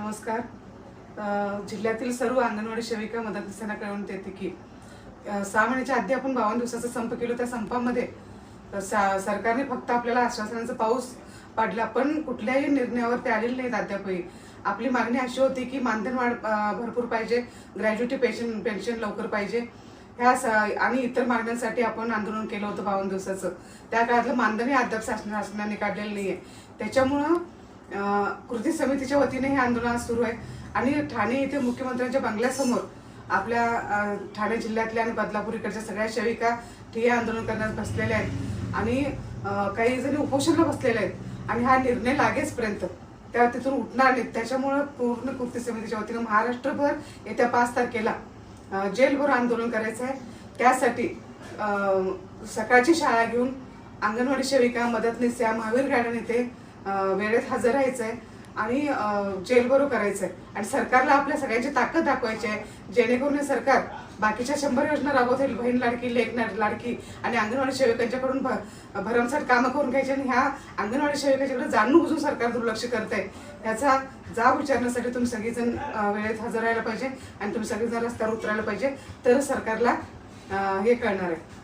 नमस्कार. जिल्ह्यातील सर्व अंगणवाडी सेविका मदतनीसांना कळवण्यात येते की सहा महिन्याच्या आधी आपण बावन्न दिवसाचा संप केलो त्या संपामध्ये सा- सरकारने फक्त आपल्याला आश्वासनाचा पाऊस पाडला पण कुठल्याही निर्णयावर ते आलेले नाहीत अद्यापही. आपली मागणी अशी होती की मानधन वाढ भरपूर पाहिजे ग्रॅज्युटी पेन्शन पेन्शन लवकर पाहिजे. ह्या स- आणि इतर मागण्यांसाठी आपण आंदोलन केलं होतं बावन्न दिवसाचं. त्या काळातलं मानधनही अद्याप शासन शासनाने काढलेलं नाही आहे त्याच्यामुळं कृती समितीच्या वतीने हे आंदोलन सुरू आहे. आणि ठाणे येथे मुख्यमंत्र्यांच्या बंगल्यासमोर आपल्या ठाणे जिल्ह्यातल्या आणि बदलापूर इकडच्या सगळ्या सेविका ठिय्या आंदोलन करण्यात बसलेल्या आहेत. आणि काही जणी उपोषणला बसलेल्या आहेत. आणि हा निर्णय लागेचपर्यंत त्या तिथून उठणार नाहीत. त्याच्यामुळं पूर्ण कृती समितीच्या वतीनं महाराष्ट्रभर येत्या पाच तारखेला जेलभर आंदोलन करायचं आहे. त्यासाठी सकाळची शाळा घेऊन अंगणवाडी सेविका मदतनीस या महावीर गार्डन येथे वेळेत हजर राहायचं आहे आणि जेलबरो करायचं आहे आणि सरकारला आपल्या सगळ्यांची ताकद दाखवायची आहे. जेणेकरून हे सरकार बाकीच्या शंभर योजना राबवतील. बहीण लाडकी लेख लाडकी आणि अंगणवाडी सेविकांच्याकडून भ- भरमसाठ कामं करून घ्यायची आणि ह्या अंगणवाडी सेविकांच्याकडे जाणून बुजून सरकार दुर्लक्ष करत आहे याचा जाब विचारण्यासाठी तुम्ही सगळेजण वेळेत हजर राहायला पाहिजे आणि तुम्ही सगळेजण रस्त्यावर उतरायला पाहिजे. तर सरकारला हे कळणार आहे.